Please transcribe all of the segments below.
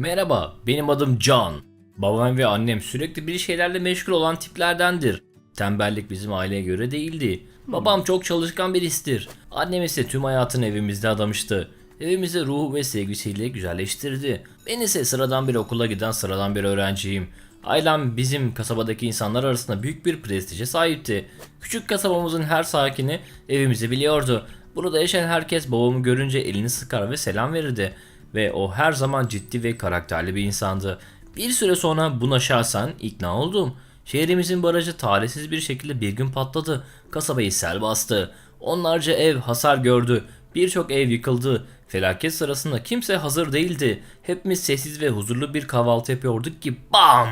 Merhaba, benim adım Can. Babam ve annem sürekli bir şeylerle meşgul olan tiplerdendir. Tembellik bizim aileye göre değildi. Babam çok çalışkan biristir. Annem ise tüm hayatını evimizde adamıştı. Evimizi ruhu ve sevgisiyle güzelleştirdi. Ben ise sıradan bir okula giden sıradan bir öğrenciyim. Ailem bizim kasabadaki insanlar arasında büyük bir prestije sahipti. Küçük kasabamızın her sakini evimizi biliyordu. Burada yaşayan herkes babamı görünce elini sıkar ve selam verirdi. Ve o her zaman ciddi ve karakterli bir insandı. Bir süre sonra buna şahsen ikna oldum. Şehrimizin barajı talihsiz bir şekilde bir gün patladı. Kasabayı sel bastı. Onlarca ev hasar gördü. Birçok ev yıkıldı. Felaket sırasında kimse hazır değildi. Hepimiz sessiz ve huzurlu bir kahvaltı yapıyorduk ki BAM!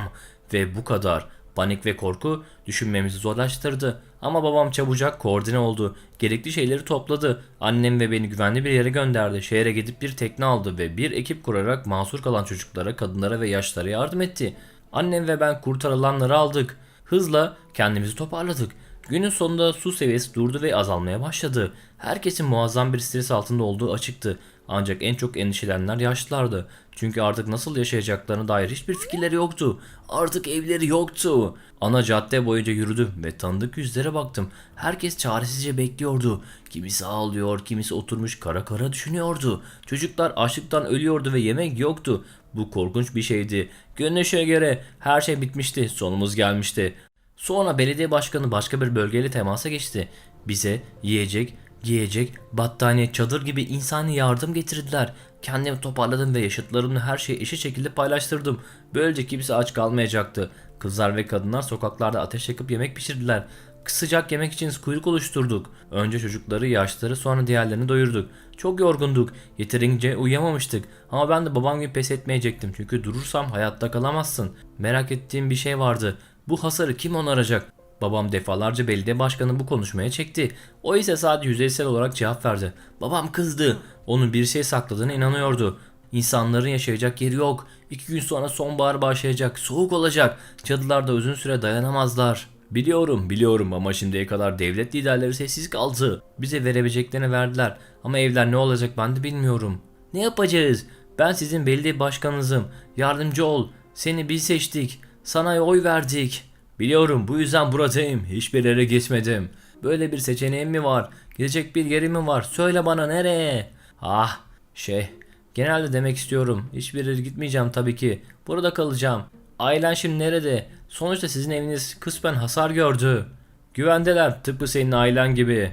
Ve bu kadar. Panik ve korku düşünmemizi zorlaştırdı. Ama babam çabucak koordine oldu. Gerekli şeyleri topladı. Annem ve beni güvenli bir yere gönderdi. Şehre gidip bir tekne aldı ve bir ekip kurarak mahsur kalan çocuklara, kadınlara ve yaşlara yardım etti. Annem ve ben kurtarılanları aldık. Hızla kendimizi toparladık. Günün sonunda su seviyesi durdu ve azalmaya başladı. Herkesin muazzam bir stres altında olduğu açıktı. Ancak en çok endişelenenler yaşlılardı. Çünkü artık nasıl yaşayacaklarına dair hiçbir fikirleri yoktu. Artık evleri yoktu. Ana cadde boyunca yürüdüm ve tanıdık yüzlere baktım. Herkes çaresizce bekliyordu. Kimisi ağlıyor, kimisi oturmuş kara kara düşünüyordu. Çocuklar açlıktan ölüyordu ve yemek yoktu. Bu korkunç bir şeydi. Görünüşe göre her şey bitmişti, sonumuz gelmişti. Sonra belediye başkanı başka bir bölgeyle temasa geçti. Bize yiyecek, giyecek, battaniye, çadır gibi insani yardım getirdiler. Kendimi toparladım ve yaşıtlarımla her şeyi eşit şekilde paylaştırdım. Böylece kimse aç kalmayacaktı. Kızlar ve kadınlar sokaklarda ateş yakıp yemek pişirdiler. Sıcak yemek için kuyruk oluşturduk. Önce çocukları, yaşlıları sonra diğerlerini doyurduk. Çok yorgunduk. Yeterince uyuyamamıştık. Ama ben de babam gibi pes etmeyecektim. Çünkü durursam hayatta kalamazsın. Merak ettiğim bir şey vardı. Bu hasarı kim onaracak? Babam defalarca belediye başkanı bu konuşmaya çekti. O ise sadece yüzeysel olarak cevap verdi. Babam kızdı. Onun bir şey sakladığına inanıyordu. İnsanların yaşayacak yeri yok. İki gün sonra sonbahar başlayacak. Soğuk olacak. Cadılar da uzun süre dayanamazlar. Biliyorum biliyorum ama şimdiye kadar devlet liderleri sessiz kaldı. Bize verebileceklerini verdiler. Ama evler ne olacak ben de bilmiyorum. Ne yapacağız? Ben sizin belediye başkanınızım. Yardımcı ol. Seni biz seçtik. Sana oy verdik. Biliyorum bu yüzden buradayım. Hiçbir yere gitmedim. Böyle bir seçeneğim mi var? Gidecek bir yerim mi var? Söyle bana nereye? Ah şey genelde demek istiyorum. Hiçbir yere gitmeyeceğim tabii ki. Burada kalacağım. Ailen şimdi nerede? Sonuçta sizin eviniz kısmen hasar gördü. Güvendeler tıpkı senin ailen gibi.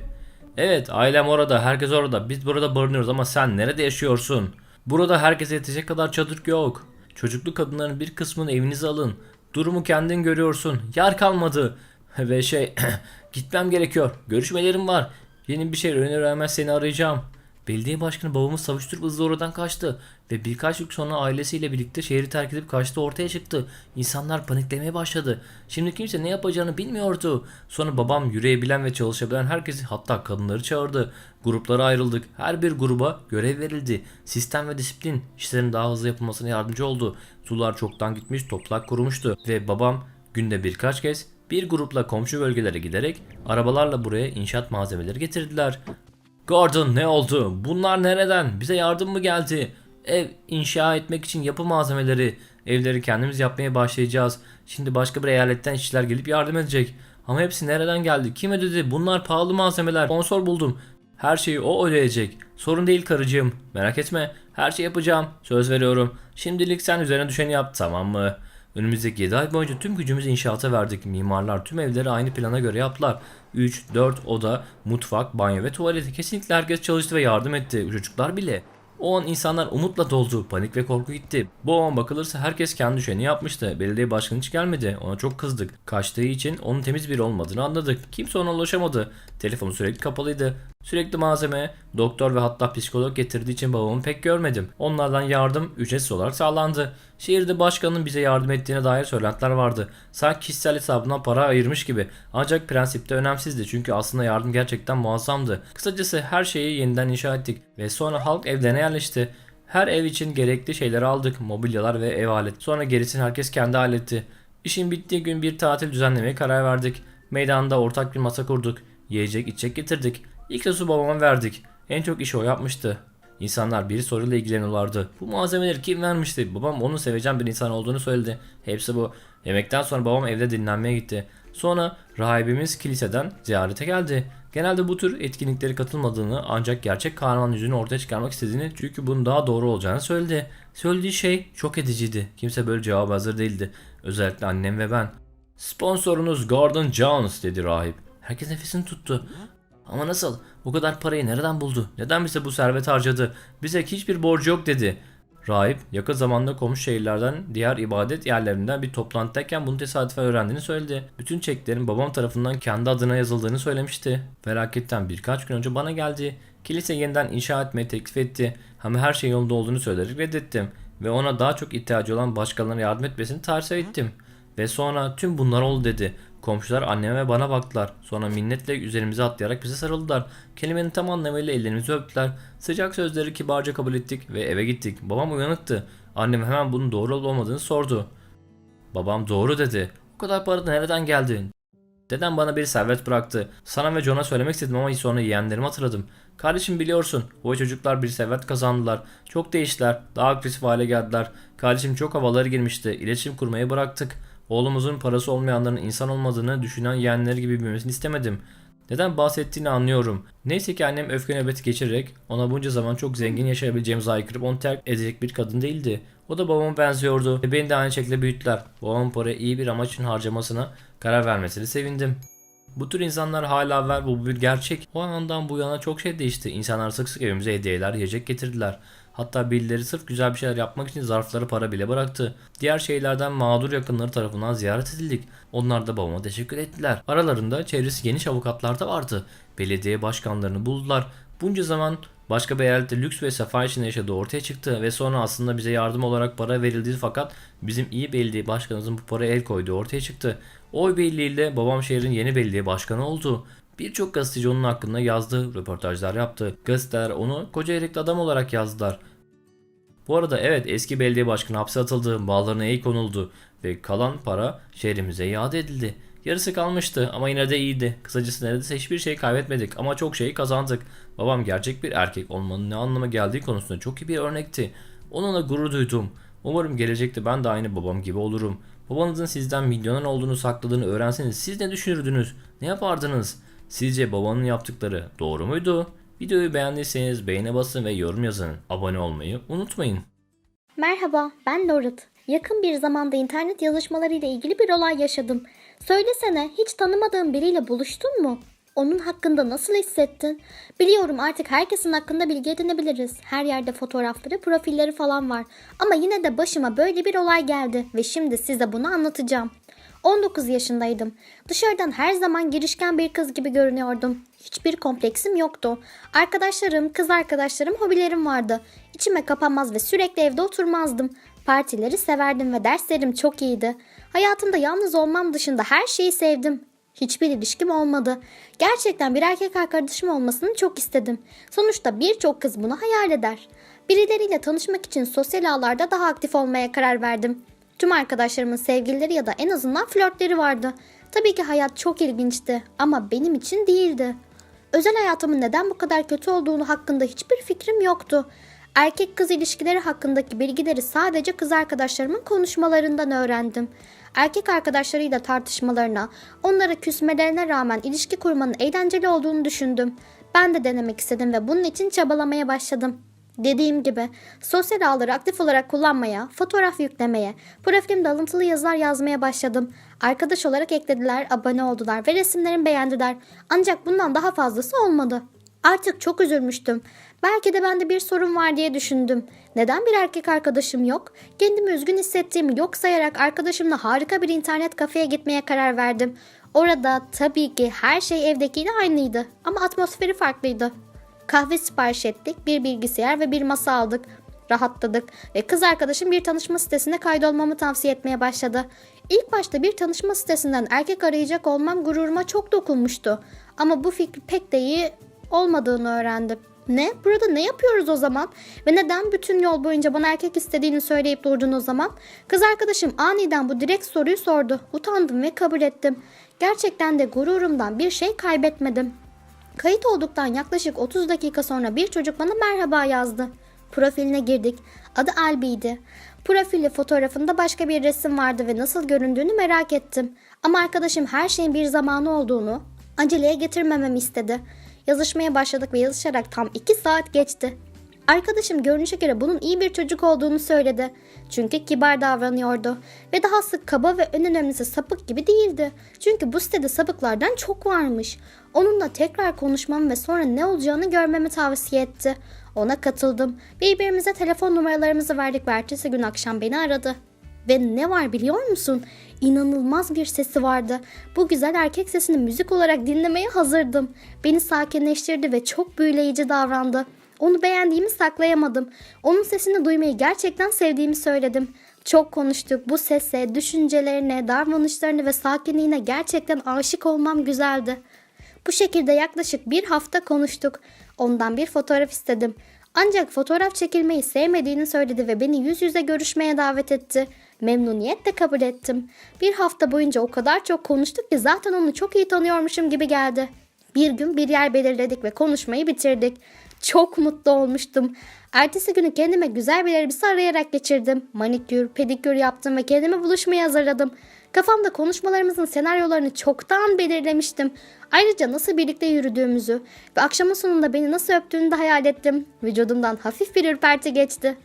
Evet ailem orada herkes orada. Biz burada barınıyoruz ama sen nerede yaşıyorsun? Burada herkese yetecek kadar çadır yok. Çocuklu kadınların bir kısmını evinize alın. Durumu kendin görüyorsun. Yer kalmadı. Ve şey gitmem gerekiyor. Görüşmelerim var. Yeni bir şey öğrenmez seni arayacağım. Belediye başkanı babamı savuşturup hızlı oradan kaçtı. Ve birkaç gün sonra ailesiyle birlikte şehri terk edip kaçtı ortaya çıktı. İnsanlar paniklemeye başladı. Şimdi kimse ne yapacağını bilmiyordu. Sonra babam yürüyebilen ve çalışabilen herkesi hatta kadınları çağırdı. Gruplara ayrıldık. Her bir gruba görev verildi. Sistem ve disiplin işlerin daha hızlı yapılmasına yardımcı oldu. Sular çoktan gitmiş, toprak kurumuştu. Ve babam günde birkaç kez bir grupla komşu bölgelere giderek arabalarla buraya inşaat malzemeleri getirdiler. Gordon ne oldu? Bunlar nereden? Bize yardım mı geldi? Ev inşa etmek için yapı malzemeleri. Evleri kendimiz yapmaya başlayacağız. Şimdi başka bir eyaletten işçiler gelip yardım edecek. Ama hepsi nereden geldi? Kim ödedi? Bunlar pahalı malzemeler. Sponsor buldum. Her şeyi o ödeyecek. Sorun değil karıcığım. Merak etme. Her şey yapacağım. Söz veriyorum. Şimdilik sen üzerine düşeni yap tamam mı? Önümüzdeki 7 ay boyunca tüm gücümüzü inşaata verdik. Mimarlar tüm evleri aynı plana göre yaptılar. 3, 4 oda, mutfak, banyo ve tuvaleti. Kesinlikle herkes çalıştı ve yardım etti. Çocuklar bile. O an insanlar umutla doldu. Panik ve korku gitti. Bu an bakılırsa herkes kendi düşeni yapmıştı. Belediye başkanı hiç gelmedi. Ona çok kızdık. Kaçtığı için onun temiz biri olmadığını anladık. Kimse ona ulaşamadı. Telefonu sürekli kapalıydı. Sürekli malzeme, doktor ve hatta psikolog getirdiği için babamı pek görmedim. Onlardan yardım ücretsiz olarak sağlandı. Şehirde başkanın bize yardım ettiğine dair söylentiler vardı. Sanki kişisel hesabından para ayırmış gibi. Ancak prensipte önemsizdi çünkü aslında yardım gerçekten muazzamdı. Kısacası her şeyi yeniden inşa ettik ve sonra halk evlerine yerleşti. Her ev için gerekli şeyleri aldık. Mobilyalar ve ev aleti. Sonra gerisini herkes kendi halletti. İşin bittiği gün bir tatil düzenlemeye karar verdik. Meydanda ortak bir masa kurduk. Yiyecek içecek getirdik. İlk su babama verdik. En çok işi o yapmıştı. İnsanlar bir soruyla ilgileniyorlardı. Bu malzemeleri kim vermişti? Babam onun sevecen bir insan olduğunu söyledi. Hepsi bu. Yemekten sonra babam evde dinlenmeye gitti. Sonra rahibimiz kiliseden ziyarete geldi. Genelde bu tür etkinliklere katılmadığını ancak gerçek kahraman yüzünü ortaya çıkarmak istediğini çünkü bunun daha doğru olacağını söyledi. Söylediği şey şok ediciydi. Kimse böyle cevap hazır değildi. Özellikle annem ve ben. Sponsorunuz Gordon Jones dedi rahip. Herkes nefesini tuttu. Ama nasıl? Bu kadar parayı nereden buldu? Neden bize bu servet harcadı? Bize hiçbir borcu yok dedi. Rahip yakın zamanda komşu şehirlerden diğer ibadet yerlerinden bir toplantıdayken bunu tesadüfen öğrendiğini söyledi. Bütün çeklerin babam tarafından kendi adına yazıldığını söylemişti. Felaketten birkaç gün önce bana geldi. Kilise yeniden inşa etmeyi teklif etti. Ama her şey yolunda olduğunu söyleyerek reddettim. Ve ona daha çok ihtiyacı olan başkalarına yardım etmesini tavsiye ettim. Ve sonra tüm bunlar oldu dedi. Komşular anneme ve bana baktılar. Sonra minnetle üzerimize atlayarak bize sarıldılar. Kelimenin tam anlamıyla ellerimizi öptüler. Sıcak sözleri kibarca kabul ettik ve eve gittik. Babam uyanıktı. Annem hemen bunun doğru olup olmadığını sordu. Babam doğru dedi. O kadar para nereden geldi? Dedem bana bir servet bıraktı. Sana ve John'a söylemek istedim ama sonra yeğenlerimi hatırladım. Kardeşim biliyorsun, o çocuklar bir servet kazandılar. Çok değiştiler, daha agresif hale geldiler. Kardeşim çok havaları girmişti, iletişim kurmayı bıraktık. Oğlumuzun parası olmayanların insan olmadığını düşünen yeğenleri gibi büyümesini istemedim. Neden bahsettiğini anlıyorum. Neyse ki annem öfke nöbeti geçirerek ona bunca zaman çok zengin yaşayabileceğimizi haykırıp onu terk edecek bir kadın değildi. O da babama benziyordu ve beni de aynı şekilde büyüttüler. Babamın parayı iyi bir amaç için harcamasına karar vermesini sevindim. Bu tür insanlar hala var bu bir gerçek. O andan bu yana çok şey değişti. İnsanlar sık sık evimize hediyeler, yiyecek getirdiler. Hatta birileri sırf güzel bir şeyler yapmak için zarfları para bile bıraktı. Diğer şeylerden mağdur yakınları tarafından ziyaret edildik. Onlar da babama teşekkür ettiler. Aralarında çevresi geniş avukatlar da vardı. Belediye başkanlarını buldular. Bunca zaman başka bir eyalette lüks ve sefa içinde yaşadığı ortaya çıktı ve sonra aslında bize yardım olarak para verildi fakat bizim iyi belediye başkanımızın bu paraya el koyduğu ortaya çıktı. Oy birliğiyle babam şehrin yeni belediye başkanı oldu. Birçok gazeteci onun hakkında yazdı, röportajlar yaptı. Gazeteler onu koca yürekli adam olarak yazdılar. Bu arada evet eski belediye başkanı hapse atıldı, bağlarına el konuldu ve kalan para şehrimize iade edildi. Yarısı kalmıştı ama yine de iyiydi. Kısacası neredeyse hiçbir şey kaybetmedik ama çok şey kazandık. Babam gerçek bir erkek olmanın ne anlama geldiği konusunda çok iyi bir örnekti. Onunla gurur duydum. Umarım gelecekte ben de aynı babam gibi olurum. Babanızın sizden milyoner olduğunu sakladığını öğrenseniz siz ne düşünürdünüz? Ne yapardınız? Sizce babanın yaptıkları doğru muydu? Videoyu beğendiyseniz beğene basın ve yorum yazın. Abone olmayı unutmayın. Merhaba, ben Dorot. Yakın bir zamanda internet yazışmaları ile ilgili bir olay yaşadım. Söylesene, hiç tanımadığın biriyle buluştun mu? Onun hakkında nasıl hissettin? Biliyorum artık herkesin hakkında bilgi edinebiliriz. Her yerde fotoğrafları, profilleri falan var. Ama yine de başıma böyle bir olay geldi ve şimdi size bunu anlatacağım. 19 yaşındaydım. Dışarıdan her zaman girişken bir kız gibi görünüyordum. Hiçbir kompleksim yoktu. Arkadaşlarım, kız arkadaşlarım, hobilerim vardı. İçime kapanmaz ve sürekli evde oturmazdım. Partileri severdim ve derslerim çok iyiydi. Hayatımda yalnız olmam dışında her şeyi sevdim. Hiçbir ilişkim olmadı. Gerçekten bir erkek arkadaşım olmasını çok istedim. Sonuçta birçok kız bunu hayal eder. Birileriyle tanışmak için sosyal ağlarda daha aktif olmaya karar verdim. Tüm arkadaşlarımın sevgilileri ya da en azından flörtleri vardı. Tabii ki hayat çok ilginçti ama benim için değildi. Özel hayatımın neden bu kadar kötü olduğunu hakkında hiçbir fikrim yoktu. Erkek kız ilişkileri hakkındaki bilgileri sadece kız arkadaşlarımın konuşmalarından öğrendim. Erkek arkadaşlarıyla tartışmalarına, onlara küsmelerine rağmen ilişki kurmanın eğlenceli olduğunu düşündüm. Ben de denemek istedim ve bunun için çabalamaya başladım. Dediğim gibi sosyal ağları aktif olarak kullanmaya, fotoğraf yüklemeye, profilimde alıntılı yazılar yazmaya başladım. Arkadaş olarak eklediler, abone oldular ve resimlerimi beğendiler. Ancak bundan daha fazlası olmadı. Artık çok üzülmüştüm. Belki de bende bir sorun var diye düşündüm. Neden bir erkek arkadaşım yok? Kendimi üzgün hissettiğimi yok sayarak arkadaşımla harika bir internet kafeye gitmeye karar verdim. Orada tabii ki her şey evdekiyle aynıydı ama atmosferi farklıydı. Kahve sipariş ettik, bir bilgisayar ve bir masa aldık. Rahatladık ve kız arkadaşım bir tanışma sitesine kaydolmamı tavsiye etmeye başladı. İlk başta bir tanışma sitesinden erkek arayacak olmam gururuma çok dokunmuştu. Ama bu fikir pek de iyi olmadığını öğrendim. Ne? Burada ne yapıyoruz o zaman? Ve neden bütün yol boyunca bana erkek istediğini söyleyip durdun o zaman? Kız arkadaşım aniden bu direkt soruyu sordu. Utandım ve kabul ettim. Gerçekten de gururumdan bir şey kaybetmedim. Kayıt olduktan yaklaşık 30 dakika sonra bir çocuk bana merhaba yazdı. Profiline girdik. Adı Albi'ydi. Profili fotoğrafında başka bir resim vardı ve nasıl göründüğünü merak ettim. Ama arkadaşım her şeyin bir zamanı olduğunu aceleye getirmememi istedi. Yazışmaya başladık ve yazışarak tam 2 saat geçti. Arkadaşım görünüşe göre bunun iyi bir çocuk olduğunu söyledi. Çünkü kibar davranıyordu. Ve dahası kaba ve en önemlisi sapık gibi değildi. Çünkü bu sitede sapıklardan çok varmış. Onunla tekrar konuşmamı ve sonra ne olacağını görmemi tavsiye etti. Ona katıldım. Birbirimize telefon numaralarımızı verdik ve ertesi gün akşam beni aradı. Ve ne var biliyor musun? İnanılmaz bir sesi vardı. Bu güzel erkek sesini müzik olarak dinlemeye hazırdım. Beni sakinleştirdi ve çok büyüleyici davrandı. Onu beğendiğimi saklayamadım. Onun sesini duymayı gerçekten sevdiğimi söyledim. Çok konuştuk. Bu sese, düşüncelerine, davranışlarına ve sakinliğine gerçekten aşık olmam güzeldi. Bu şekilde yaklaşık bir hafta konuştuk. Ondan bir fotoğraf istedim. Ancak fotoğraf çekilmeyi sevmediğini söyledi ve beni yüz yüze görüşmeye davet etti. Memnuniyetle kabul ettim. Bir hafta boyunca o kadar çok konuştuk ki zaten onu çok iyi tanıyormuşum gibi geldi. Bir gün bir yer belirledik ve konuşmayı bitirdik. Çok mutlu olmuştum. Ertesi günü kendime güzel bir elbise arayarak geçirdim. Manikür, pedikür yaptım ve kendime buluşmayı hazırladım. Kafamda konuşmalarımızın senaryolarını çoktan belirlemiştim. Ayrıca nasıl birlikte yürüdüğümüzü ve akşamın sonunda beni nasıl öptüğünü de hayal ettim. Vücudumdan hafif bir ürperti geçti.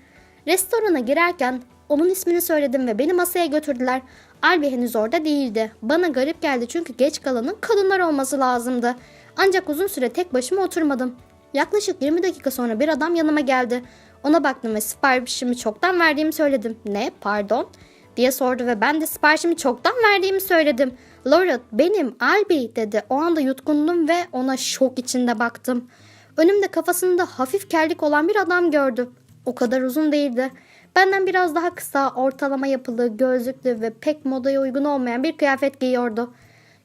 Restorana girerken onun ismini söyledim ve beni masaya götürdüler. Albi henüz orada değildi. Bana garip geldi çünkü geç kalanın kadınlar olması lazımdı. Ancak uzun süre tek başıma oturmadım. Yaklaşık 20 dakika sonra bir adam yanıma geldi. Ona baktım ve siparişimi çoktan verdiğimi söyledim. Ne? Pardon? diye sordu ve ben de siparişimi çoktan verdiğimi söyledim. Laura benim Albi dedi. O anda yutkundum ve ona şok içinde baktım. Önümde kafasında hafif kellik olan bir adam gördüm. O kadar uzun değildi. Benden biraz daha kısa, ortalama yapılı, gözlüklü ve pek modaya uygun olmayan bir kıyafet giyiyordu.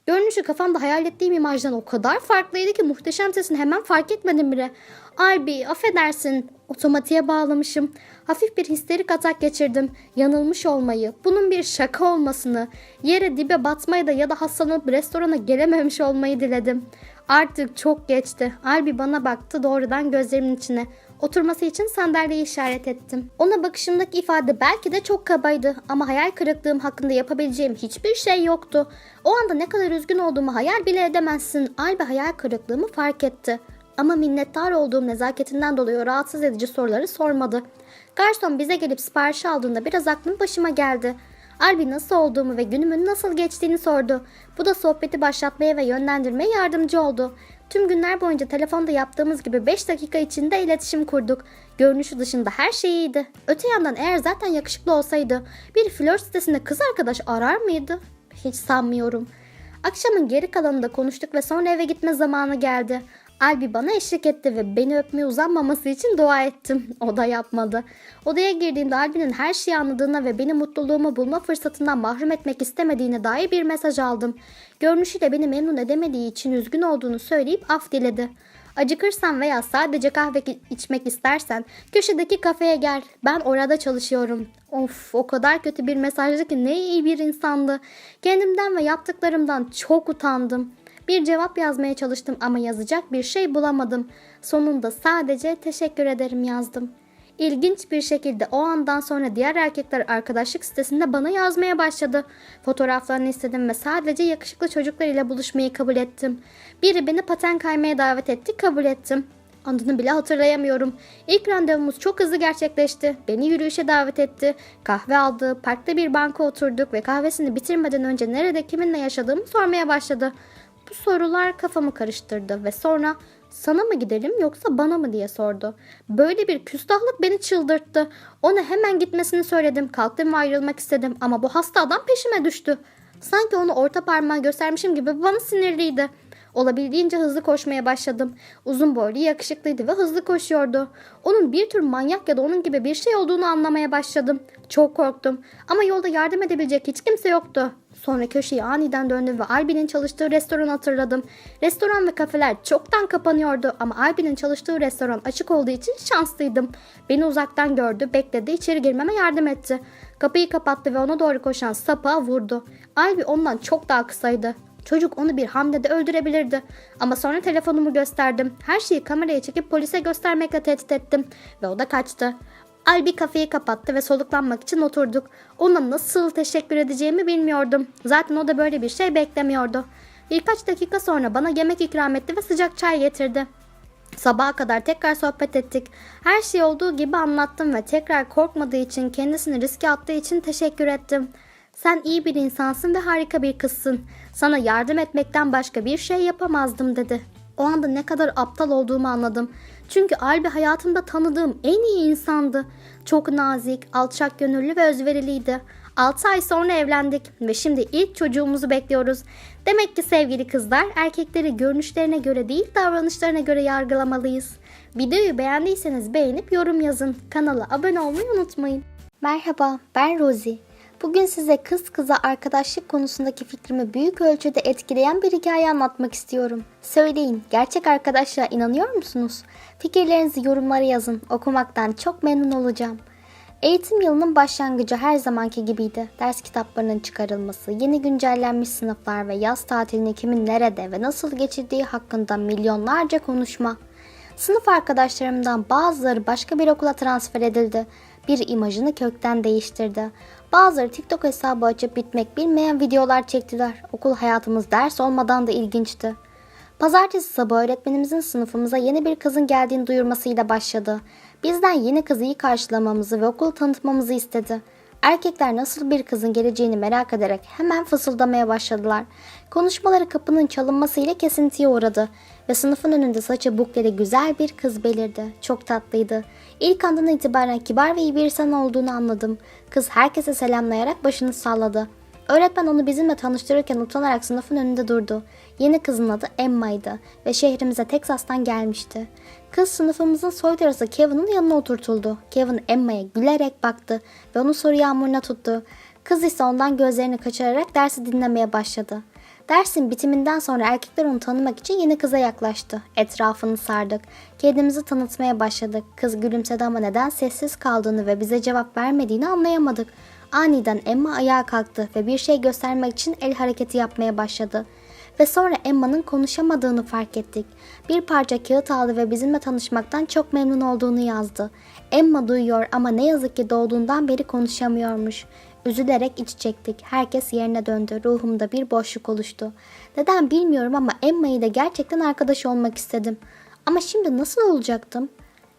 Görünüşü kafamda hayal ettiğim imajdan o kadar farklıydı ki muhteşem sesini hemen fark etmedim bile. Albi affedersin otomatiğe bağlamışım. Hafif bir histerik atak geçirdim. Yanılmış olmayı, bunun bir şaka olmasını, yere dibe batmayı da ya da hastalanıp restorana gelememiş olmayı diledim. Artık çok geçti. Albi bana baktı doğrudan gözlerimin içine. Oturması için sandalyeyi işaret ettim. Ona bakışımdaki ifade belki de çok kabaydı ama hayal kırıklığım hakkında yapabileceğim hiçbir şey yoktu. O anda ne kadar üzgün olduğumu hayal bile edemezsin. Albi hayal kırıklığımı fark etti. Ama minnettar olduğum nezaketinden dolayı rahatsız edici soruları sormadı. Garson bize gelip sipariş aldığında biraz aklım başıma geldi. Albi nasıl olduğumu ve günümün nasıl geçtiğini sordu. Bu da sohbeti başlatmaya ve yönlendirmeye yardımcı oldu. Tüm günler boyunca telefonda yaptığımız gibi 5 dakika içinde iletişim kurduk. Görünüşü dışında her şey iyiydi. Öte yandan eğer zaten yakışıklı olsaydı bir flört sitesinde kız arkadaş arar mıydı? Hiç sanmıyorum. Akşamın geri kalanında konuştuk ve sonra eve gitme zamanı geldi. Albi bana eşlik etti ve beni öpmeye uzanmaması için dua ettim. O da yapmadı. Odaya girdiğimde Albi'nin her şeyi anladığına ve beni mutluluğumu bulma fırsatından mahrum etmek istemediğine dair bir mesaj aldım. Görünüşüyle beni memnun edemediği için üzgün olduğunu söyleyip af diledi. Acıkırsan veya sadece kahve içmek istersen köşedeki kafeye gel. Ben orada çalışıyorum. Of o kadar kötü bir mesajdı ki ne iyi bir insandı. Kendimden ve yaptıklarımdan çok utandım. Bir cevap yazmaya çalıştım ama yazacak bir şey bulamadım. Sonunda sadece teşekkür ederim yazdım. İlginç bir şekilde o andan sonra diğer erkekler arkadaşlık sitesinde bana yazmaya başladı. Fotoğraflarını istedim ve sadece yakışıklı çocuklar ile buluşmayı kabul ettim. Biri beni paten kaymaya davet etti, kabul ettim. Adını bile hatırlayamıyorum. İlk randevumuz çok hızlı gerçekleşti. Beni yürüyüşe davet etti. Kahve aldı, parkta bir banka oturduk ve kahvesini bitirmeden önce nerede kiminle yaşadığımı sormaya başladı. Bu sorular kafamı karıştırdı ve sonra sana mı gidelim yoksa bana mı diye sordu. Böyle bir küstahlık beni çıldırttı. Ona hemen gitmesini söyledim. Kalktım ve ayrılmak istedim ama bu hasta adam peşime düştü. Sanki onu orta parmağı göstermişim gibi bana sinirliydi. Olabildiğince hızlı koşmaya başladım. Uzun boylu, yakışıklıydı ve hızlı koşuyordu. Onun bir tür manyak ya da onun gibi bir şey olduğunu anlamaya başladım. Çok korktum ama yolda yardım edebilecek hiç kimse yoktu. Sonra köşeyi aniden döndüm ve Albi'nin çalıştığı restoranı hatırladım. Restoran ve kafeler çoktan kapanıyordu ama Albi'nin çalıştığı restoran açık olduğu için şanslıydım. Beni uzaktan gördü, bekledi, içeri girmeme yardım etti. Kapıyı kapattı ve ona doğru koşan sapa vurdu. Albi ondan çok daha kısaydı. Çocuk onu bir hamlede öldürebilirdi. Ama sonra telefonumu gösterdim. Her şeyi kameraya çekip polise göstermekle tehdit ettim. Ve o da kaçtı. Albi kafeyi kapattı ve soluklanmak için oturduk. Ona nasıl teşekkür edeceğimi bilmiyordum. Zaten o da böyle bir şey beklemiyordu. Birkaç dakika sonra bana yemek ikram etti ve sıcak çay getirdi. Sabaha kadar tekrar sohbet ettik. Her şey olduğu gibi anlattım ve tekrar korkmadığı için, kendisini riske attığı için teşekkür ettim. Sen iyi bir insansın ve harika bir kızsın. Sana yardım etmekten başka bir şey yapamazdım dedi. O anda ne kadar aptal olduğumu anladım. Çünkü Albi hayatımda tanıdığım en iyi insandı. Çok nazik, alçak gönüllü ve özveriliydi. 6 ay sonra evlendik ve şimdi ilk çocuğumuzu bekliyoruz. Demek ki sevgili kızlar erkekleri görünüşlerine göre değil davranışlarına göre yargılamalıyız. Videoyu beğendiyseniz beğenip yorum yazın. Kanala abone olmayı unutmayın. Merhaba ben Rosie. Bugün size kız kıza arkadaşlık konusundaki fikrimi büyük ölçüde etkileyen bir hikaye anlatmak istiyorum. Söyleyin, gerçek arkadaşlığa inanıyor musunuz? Fikirlerinizi yorumlara yazın. Okumaktan çok memnun olacağım. Eğitim yılının başlangıcı her zamanki gibiydi. Ders kitaplarının çıkarılması, yeni güncellenmiş sınıflar ve yaz tatilini kimin nerede ve nasıl geçirdiği hakkında milyonlarca konuşma. Sınıf arkadaşlarımdan bazıları başka bir okula transfer edildi. Bir imajını kökten değiştirdi. Bazıları TikTok hesabı açıp bitmek bilmeyen videolar çektiler. Okul hayatımız ders olmadan da ilginçti. Pazartesi sabahı öğretmenimizin sınıfımıza yeni bir kızın geldiğini duyurmasıyla başladı. Bizden yeni kızı iyi karşılamamızı ve okulu tanıtmamızı istedi. Erkekler nasıl bir kızın geleceğini merak ederek hemen fısıldamaya başladılar. Konuşmaları kapının çalınmasıyla kesintiye uğradı ve sınıfın önünde saçı bukleli güzel bir kız belirdi. Çok tatlıydı. İlk andan itibaren kibar ve iyi bir insan olduğunu anladım. Kız herkese selamlayarak başını salladı. Öğretmen onu bizimle tanıştırırken utanarak sınıfın önünde durdu. Yeni kızın adı Emma'ydı ve şehrimize Teksas'tan gelmişti. Kız sınıfımızın soytarısı Kevin'in yanına oturtuldu. Kevin Emma'ya gülerek baktı ve onu soru yağmuruna tuttu. Kız ise ondan gözlerini kaçırarak dersi dinlemeye başladı. Dersin bitiminden sonra erkekler onu tanımak için yeni kıza yaklaştı. Etrafını sardık. Kendimizi tanıtmaya başladık. Kız gülümsedi ama neden sessiz kaldığını ve bize cevap vermediğini anlayamadık. Aniden Emma ayağa kalktı ve bir şey göstermek için el hareketi yapmaya başladı. Ve sonra Emma'nın konuşamadığını fark ettik. Bir parça kağıt aldı ve bizimle tanışmaktan çok memnun olduğunu yazdı. Emma duyuyor ama ne yazık ki doğduğundan beri konuşamıyormuş. Üzülerek iç çektik. Herkes yerine döndü. Ruhumda bir boşluk oluştu. Neden bilmiyorum ama Emma ile gerçekten arkadaş olmak istedim. Ama şimdi nasıl olacaktım?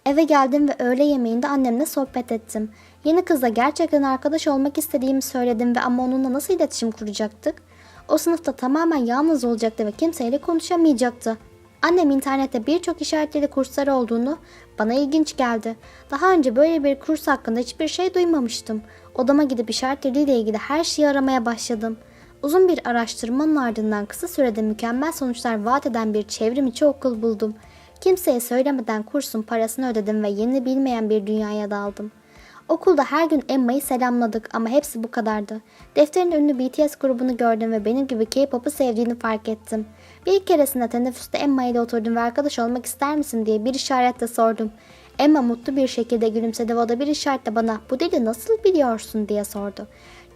Eve geldim ve öğle yemeğinde annemle sohbet ettim. Yeni kızla gerçekten arkadaş olmak istediğimi söyledim ve ama onunla nasıl iletişim kuracaktık? O sınıfta tamamen yalnız olacaktı ve kimseyle konuşamayacaktı. Annem internette birçok işaretli kurslar olduğunu bana ilginç geldi. Daha önce böyle bir kurs hakkında hiçbir şey duymamıştım. Odama gidip işaretleriyle ilgili her şeyi aramaya başladım. Uzun bir araştırmanın ardından kısa sürede mükemmel sonuçlar vaat eden bir çevrim içi okul buldum. Kimseye söylemeden kursun parasını ödedim ve yeni bilmeyen bir dünyaya daldım. Okulda her gün Emma'yı selamladık ama hepsi bu kadardı. Defterin ünlü BTS grubunu gördüm ve benim gibi K-pop'u sevdiğini fark ettim. Bir keresinde teneffüste Emma ile oturdum ve arkadaş olmak ister misin diye bir işaretle sordum. Emma mutlu bir şekilde gülümsedi ve o da bir işaretle bana bu dili nasıl biliyorsun diye sordu.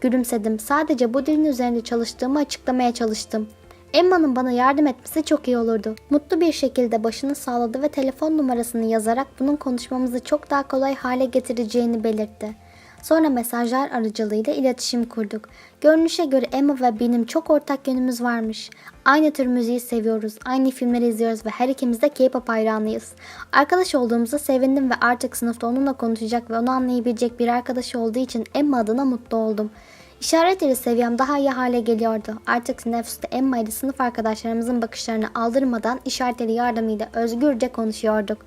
Gülümsedim. Sadece bu dilin üzerinde çalıştığımı açıklamaya çalıştım. Emma'nın bana yardım etmesi çok iyi olurdu. Mutlu bir şekilde başını sağladı ve telefon numarasını yazarak bunun konuşmamızı çok daha kolay hale getireceğini belirtti. Sonra mesajlar aracılığıyla iletişim kurduk. Görünüşe göre Emma ve benim çok ortak yönümüz varmış. Aynı tür müziği seviyoruz, aynı filmleri izliyoruz ve her ikimiz de K-pop hayranıyız. Arkadaş olduğumuza sevindim ve artık sınıfta onunla konuşacak ve onu anlayabilecek bir arkadaş olduğu için Emma adına mutlu oldum. İşaret dili seviyem daha iyi hale geliyordu. Artık teneffüste Emma ile sınıf arkadaşlarımızın bakışlarını aldırmadan işaret dili yardımıyla özgürce konuşuyorduk.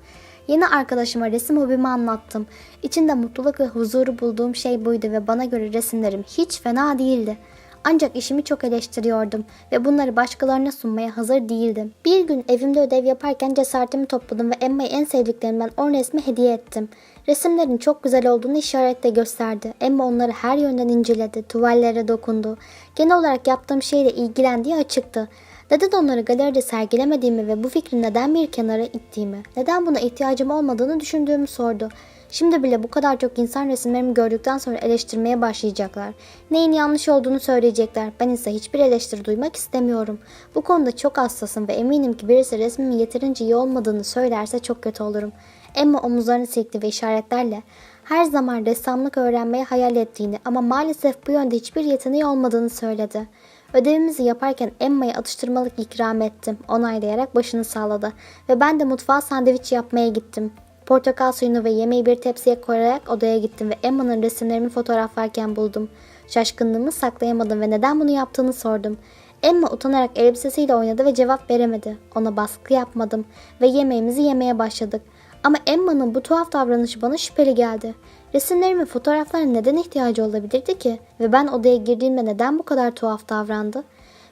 Yeni arkadaşıma resim hobimi anlattım. İçinde mutluluk ve huzuru bulduğum şey buydu ve bana göre resimlerim hiç fena değildi. Ancak işimi çok eleştiriyordum ve bunları başkalarına sunmaya hazır değildim. Bir gün evimde ödev yaparken cesaretimi topladım ve Emma'ya en sevdiklerimden 10 resmi hediye ettim. Resimlerin çok güzel olduğunu işaretle gösterdi. Emma onları her yönden inceledi, tuvallere dokundu. Genel olarak yaptığım şeyle ilgilendiği açıktı. Neden onları galeride sergilemediğimi ve bu fikri neden bir kenara ittiğimi, neden buna ihtiyacım olmadığını düşündüğümü sordu. Şimdi bile bu kadar çok insan resimlerimi gördükten sonra eleştirmeye başlayacaklar. Neyin yanlış olduğunu söyleyecekler. Ben ise hiçbir eleştiri duymak istemiyorum. Bu konuda çok hassasım ve eminim ki birisi resmimin yeterince iyi olmadığını söylerse çok kötü olurum. Emma omuzlarını silkti ve işaretlerle her zaman ressamlık öğrenmeyi hayal ettiğini ama maalesef bu yönde hiçbir yeteneği olmadığını söyledi. Ödevimizi yaparken Emma'ya atıştırmalık ikram ettim. Onaylayarak başını sağladı. Ve ben de mutfağa sandviç yapmaya gittim. Portakal suyunu ve yemeği bir tepsiye koyarak odaya gittim ve Emma'nın resimlerimi fotoğraflarken buldum. Şaşkınlığımı saklayamadım ve neden bunu yaptığını sordum. Emma utanarak elbisesiyle oynadı ve cevap veremedi. Ona baskı yapmadım ve yemeğimizi yemeye başladık. Ama Emma'nın bu tuhaf davranışı bana şüpheli geldi. Resimlerimin fotoğraflarına neden ihtiyacı olabilirdi ki? Ve ben odaya girdiğimde neden bu kadar tuhaf davrandı?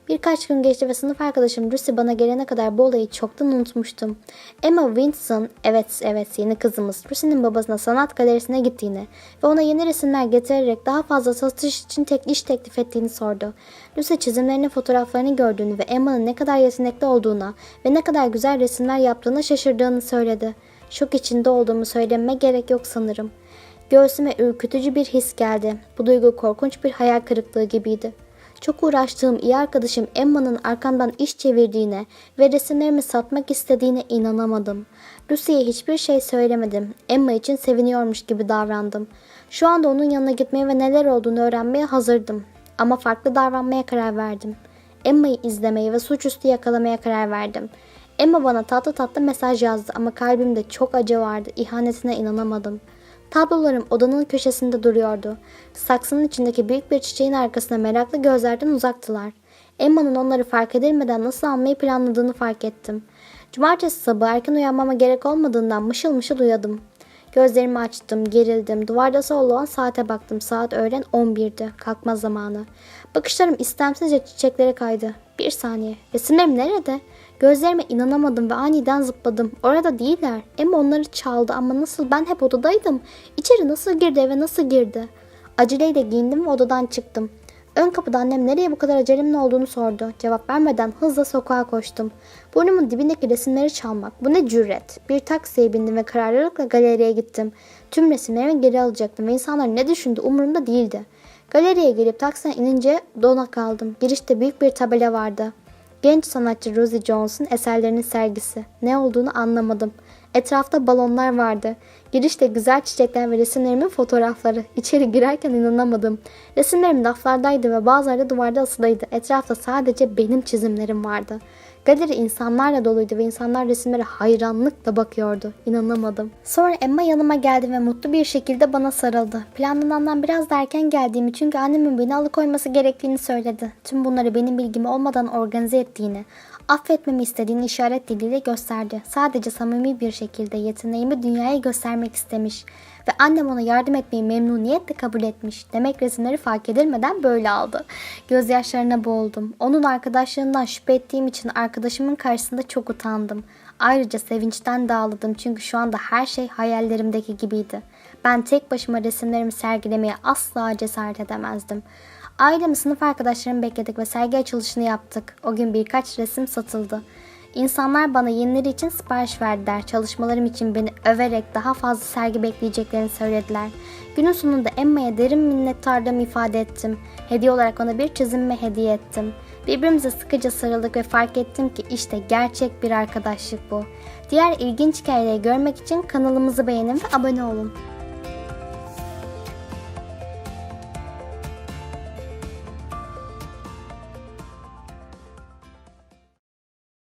Birkaç gün geçti ve sınıf arkadaşım Lucy bana gelene kadar bu olayı çoktan unutmuştum. Emma Winston, evet evet yeni kızımız, Lucy'nin babasına sanat galerisine gittiğini ve ona yeni resimler getirerek daha fazla satış için tek iş teklif ettiğini sordu. Lucy çizimlerinin fotoğraflarını gördüğünü ve Emma'nın ne kadar yetenekli olduğuna ve ne kadar güzel resimler yaptığına şaşırdığını söyledi. Şok içinde olduğumu söylememe gerek yok sanırım. Göğsüme ürkütücü bir his geldi. Bu duygu korkunç bir hayal kırıklığı gibiydi. Çok uğraştığım iyi arkadaşım Emma'nın arkamdan iş çevirdiğine ve resimlerimi satmak istediğine inanamadım. Lucy'ye hiçbir şey söylemedim. Emma için seviniyormuş gibi davrandım. Şu anda onun yanına gitmeye ve neler olduğunu öğrenmeye hazırdım. Ama farklı davranmaya karar verdim. Emma'yı izlemeye ve suçüstü yakalamaya karar verdim. Emma bana tatlı tatlı mesaj yazdı ama kalbimde çok acı vardı. İhanetine inanamadım. Tablolarım odanın köşesinde duruyordu. Saksının içindeki büyük bir çiçeğin arkasına meraklı gözlerden uzaktılar. Emma'nın onları fark edilmeden nasıl almayı planladığını fark ettim. Cumartesi sabahı erken uyanmama gerek olmadığından mışıl mışıl uyadım. Gözlerimi açtım, gerildim. Duvarda olan saate baktım. Saat öğlen 11'di. Kalkma zamanı. Bakışlarım istemsizce çiçeklere kaydı. Bir saniye. Resimlerim nerede? Gözlerime inanamadım ve aniden zıpladım. Orada değiller. Emma onları çaldı ama nasıl ben hep odadaydım. İçeri nasıl girdi eve nasıl girdi? Aceleyle giyindim ve odadan çıktım. Ön kapıda annem nereye bu kadar acelemin olduğunu sordu. Cevap vermeden hızla sokağa koştum. Burnumun dibindeki resimleri çalmak. Bu ne cüret. Bir taksiye bindim ve kararlılıkla galeriye gittim. Tüm resimlerimi geri alacaktım ve insanlar ne düşündü umurumda değildi. Galeriye gelip taksiden inince dona kaldım. Girişte büyük bir tabela vardı. Genç sanatçı Rosie Jones'un eserlerinin sergisi. Ne olduğunu anlamadım. Etrafta balonlar vardı. Girişte güzel çiçekler ve resimlerimin fotoğrafları. İçeri girerken inanamadım. Resimlerim raflardaydı ve bazıları da duvarda asılıydı. Etrafta sadece benim çizimlerim vardı. Galeri insanlarla doluydu ve insanlar resimlere hayranlıkla bakıyordu. İnanamadım. Sonra Emma yanıma geldi ve mutlu bir şekilde bana sarıldı. Planlanandan biraz da erken geldiğimi çünkü annemin beni alıkoyması gerektiğini söyledi. Tüm bunları benim bilgim olmadan organize ettiğini, affetmemi istediğini işaret diliyle gösterdi. Sadece samimi bir şekilde yeteneğimi dünyaya göstermek istemiş ve annem ona yardım etmeyi memnuniyetle kabul etmiş. Demek resimleri fark edilmeden böyle aldı. Gözyaşlarına boğuldum. Onun arkadaşlığından şüphe ettiğim için arkadaşımın karşısında çok utandım. Ayrıca sevinçten de ağladım çünkü şu anda her şey hayallerimdeki gibiydi. Ben tek başıma resimlerimi sergilemeye asla cesaret edemezdim. Ailemi sınıf arkadaşlarımı bekledik ve sergi açılışını yaptık. O gün birkaç resim satıldı. İnsanlar bana yenileri için sipariş verdiler. Çalışmalarım için beni överek daha fazla sergi bekleyeceklerini söylediler. Günün sonunda Emma'ya derin minnettarlığımı ifade ettim. Hediye olarak ona bir çizimimi hediye ettim. Birbirimize sıkıca sarıldık ve fark ettim ki işte gerçek bir arkadaşlık bu. Diğer ilginç hikayeleri görmek için kanalımızı beğenin ve abone olun.